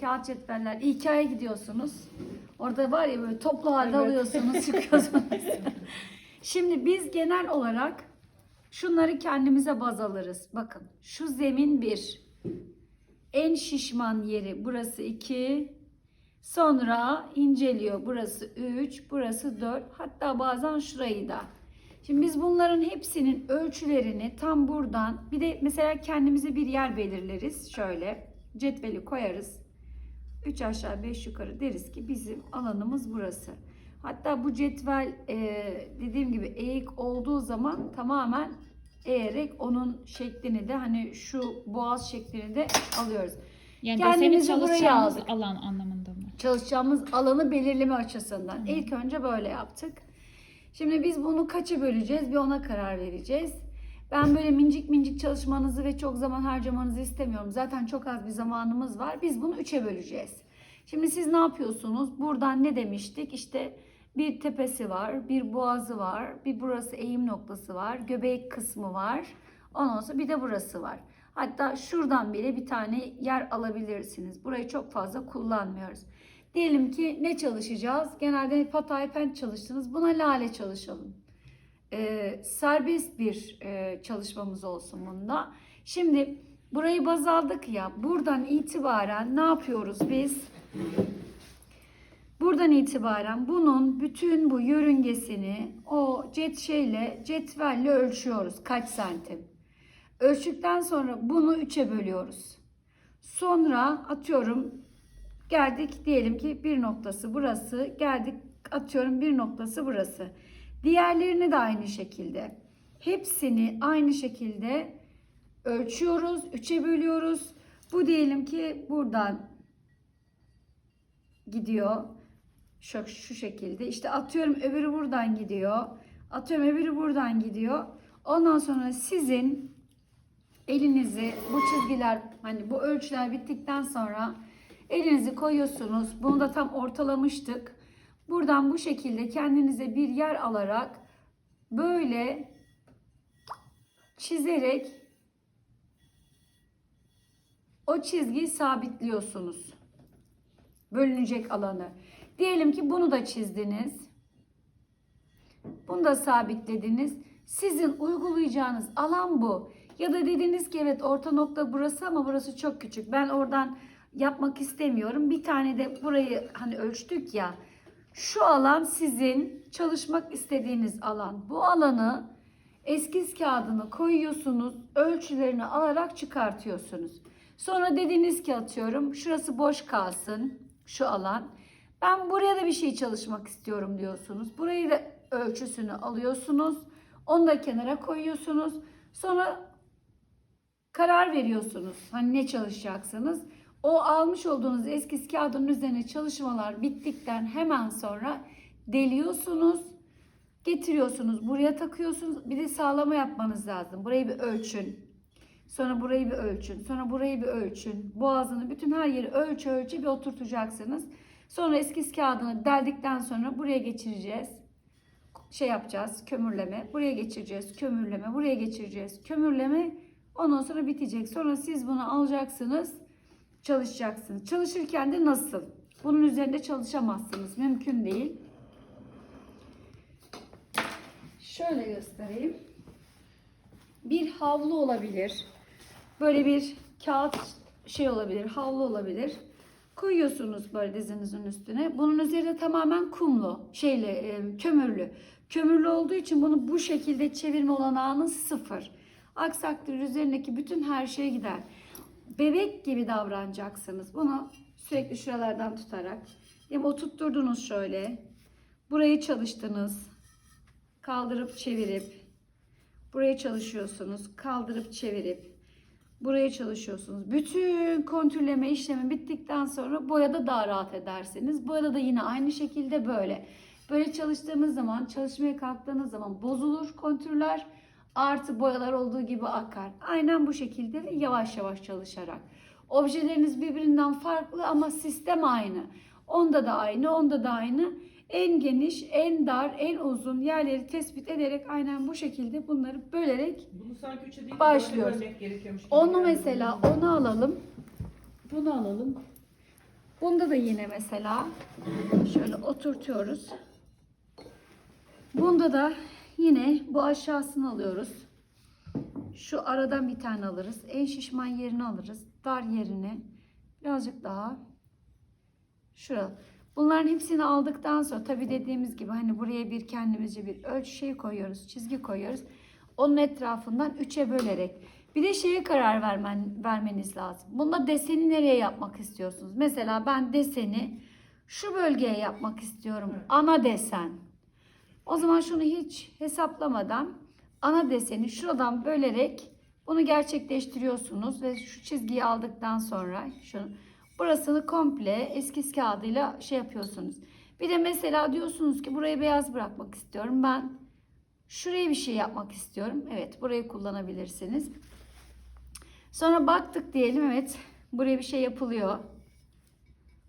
kağıt cetveller. İK'ya gidiyorsunuz. Orada var ya böyle toplu halde Evet. alıyorsunuz, çıkıyorsunuz. Şimdi biz genel olarak şunları kendimize baz alırız. Bakın şu zemin bir. En şişman yeri burası 2. Sonra inceliyor. Burası 3, burası 4. Hatta bazen şurayı da. Şimdi biz bunların hepsinin ölçülerini tam buradan bir de mesela kendimize bir yer belirleriz. Şöyle cetveli koyarız. 3 aşağı 5 yukarı deriz ki bizim alanımız burası. Hatta bu cetvel e, dediğim gibi eğik olduğu zaman tamamen eğerek onun şeklini de hani şu boğaz şeklini de alıyoruz. Yani Kendimizi buraya çalışacağımız aldık. alan anlamında mı? çalışacağımız alanı belirleme açısından. İlk önce böyle yaptık. Şimdi biz bunu kaça böleceğiz? Bir ona karar vereceğiz. Ben böyle mincik mincik çalışmanızı ve çok zaman harcamanızı istemiyorum. Zaten çok az bir zamanımız var. Biz bunu üçe böleceğiz. Şimdi siz ne yapıyorsunuz? Buradan ne demiştik? İşte bir tepesi var, bir boğazı var, bir burası eğim noktası var, göbek kısmı var. Ondan sonra bir de burası var. Hatta şuradan bile bir tane yer alabilirsiniz. Burayı çok fazla kullanmıyoruz. Diyelim ki ne çalışacağız? Genelde patay pen çalıştınız. Buna lale çalışalım. Ee, serbest bir e, çalışmamız olsun bunda. Şimdi burayı baz aldık ya. Buradan itibaren ne yapıyoruz biz? Buradan itibaren bunun bütün bu yörüngesini o cet şeyle cetvelle ölçüyoruz. Kaç santim? Ölçtükten sonra bunu üçe bölüyoruz. Sonra atıyorum geldik diyelim ki bir noktası burası. Geldik atıyorum bir noktası burası. Diğerlerini de aynı şekilde. Hepsini aynı şekilde ölçüyoruz. Üçe bölüyoruz. Bu diyelim ki buradan gidiyor. Şu, şu şekilde. İşte atıyorum öbürü buradan gidiyor. Atıyorum öbürü buradan gidiyor. Ondan sonra sizin elinizi bu çizgiler hani bu ölçüler bittikten sonra elinizi koyuyorsunuz. Bunu da tam ortalamıştık. Buradan bu şekilde kendinize bir yer alarak böyle çizerek o çizgiyi sabitliyorsunuz. Bölünecek alanı. Diyelim ki bunu da çizdiniz. Bunu da sabitlediniz. Sizin uygulayacağınız alan bu. Ya da dediniz ki evet orta nokta burası ama burası çok küçük. Ben oradan yapmak istemiyorum. Bir tane de burayı hani ölçtük ya. Şu alan sizin çalışmak istediğiniz alan. Bu alanı eskiz kağıdını koyuyorsunuz. Ölçülerini alarak çıkartıyorsunuz. Sonra dediniz ki atıyorum şurası boş kalsın şu alan. Ben buraya da bir şey çalışmak istiyorum diyorsunuz. Burayı da ölçüsünü alıyorsunuz. Onu da kenara koyuyorsunuz. Sonra karar veriyorsunuz. Hani ne çalışacaksınız. O almış olduğunuz eskiz kağıdın üzerine çalışmalar bittikten hemen sonra deliyorsunuz. Getiriyorsunuz. Buraya takıyorsunuz. Bir de sağlama yapmanız lazım. Burayı bir ölçün. Sonra burayı bir ölçün. Sonra burayı bir ölçün. Boğazını bütün her yeri ölçü ölçü bir oturtacaksınız. Sonra eskiz kağıdını deldikten sonra buraya geçireceğiz. Şey yapacağız. Kömürleme. Buraya geçireceğiz. Kömürleme. Buraya geçireceğiz. Kömürleme. Ondan sonra bitecek. Sonra siz bunu alacaksınız. Çalışacaksınız. Çalışırken de nasıl? Bunun üzerinde çalışamazsınız. Mümkün değil. Şöyle göstereyim. Bir havlu olabilir. Böyle bir kağıt şey olabilir, havlu olabilir. Koyuyorsunuz böyle dizinizin üstüne. Bunun üzeri de tamamen kumlu, şeyle e, kömürlü. Kömürlü olduğu için bunu bu şekilde çevirme olanağınız sıfır. Aksi takdirde üzerindeki bütün her şey gider. Bebek gibi davranacaksınız. Bunu sürekli şuralardan tutarak. Yani oturtturdunuz şöyle. Burayı çalıştınız. Kaldırıp çevirip Buraya çalışıyorsunuz. Kaldırıp çevirip buraya çalışıyorsunuz. Bütün kontürleme işlemi bittikten sonra boyada daha rahat edersiniz. Boyada da yine aynı şekilde böyle. Böyle çalıştığımız zaman, çalışmaya kalktığınız zaman bozulur kontürler. Artı boyalar olduğu gibi akar. Aynen bu şekilde ve yavaş yavaş çalışarak. Objeleriniz birbirinden farklı ama sistem aynı. Onda da aynı, onda da aynı. En geniş, en dar, en uzun yerleri tespit ederek aynen bu şekilde bunları bölerek Bunu sanki üçe değil de Başlıyoruz. onu mesela onu alalım. Bunu alalım. Bunda da yine mesela şöyle oturtuyoruz. Bunda da yine bu aşağısını alıyoruz. Şu aradan bir tane alırız. En şişman yerini alırız. Dar yerini birazcık daha şuraya. Bunların hepsini aldıktan sonra tabi dediğimiz gibi hani buraya bir kendimizce bir ölçü şey koyuyoruz. Çizgi koyuyoruz. Onun etrafından üçe bölerek. Bir de şeye karar vermen, vermeniz lazım. Bunda deseni nereye yapmak istiyorsunuz? Mesela ben deseni şu bölgeye yapmak istiyorum. Ana desen. O zaman şunu hiç hesaplamadan ana deseni şuradan bölerek bunu gerçekleştiriyorsunuz ve şu çizgiyi aldıktan sonra şunu burasını komple eskiz kağıdıyla şey yapıyorsunuz. Bir de mesela diyorsunuz ki burayı beyaz bırakmak istiyorum. Ben şuraya bir şey yapmak istiyorum. Evet burayı kullanabilirsiniz. Sonra baktık diyelim evet buraya bir şey yapılıyor.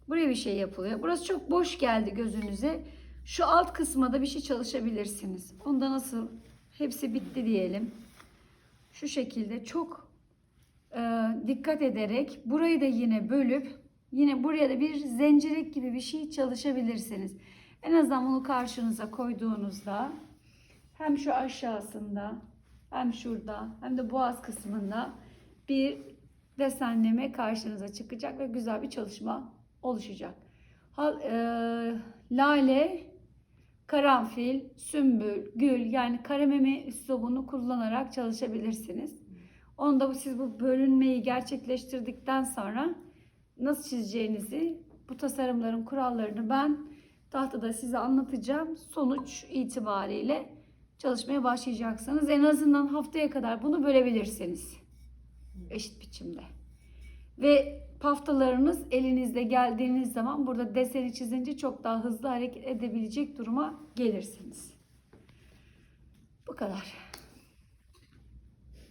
Buraya bir şey yapılıyor. Burası çok boş geldi gözünüze. Şu alt kısma da bir şey çalışabilirsiniz. Onda nasıl hepsi bitti diyelim. Şu şekilde çok e, dikkat ederek burayı da yine bölüp yine buraya da bir zencirek gibi bir şey çalışabilirsiniz. En azından bunu karşınıza koyduğunuzda hem şu aşağısında hem şurada hem de boğaz kısmında bir desenleme karşınıza çıkacak ve güzel bir çalışma oluşacak. Hal, e, lale, karanfil, sümbül, gül yani karameme üslubunu kullanarak çalışabilirsiniz. Onu da bu, siz bu bölünmeyi gerçekleştirdikten sonra nasıl çizeceğinizi bu tasarımların kurallarını ben tahtada size anlatacağım. Sonuç itibariyle çalışmaya başlayacaksınız. En azından haftaya kadar bunu bölebilirsiniz. Eşit biçimde. Ve paftalarınız elinizde geldiğiniz zaman burada deseni çizince çok daha hızlı hareket edebilecek duruma gelirsiniz. Bu kadar.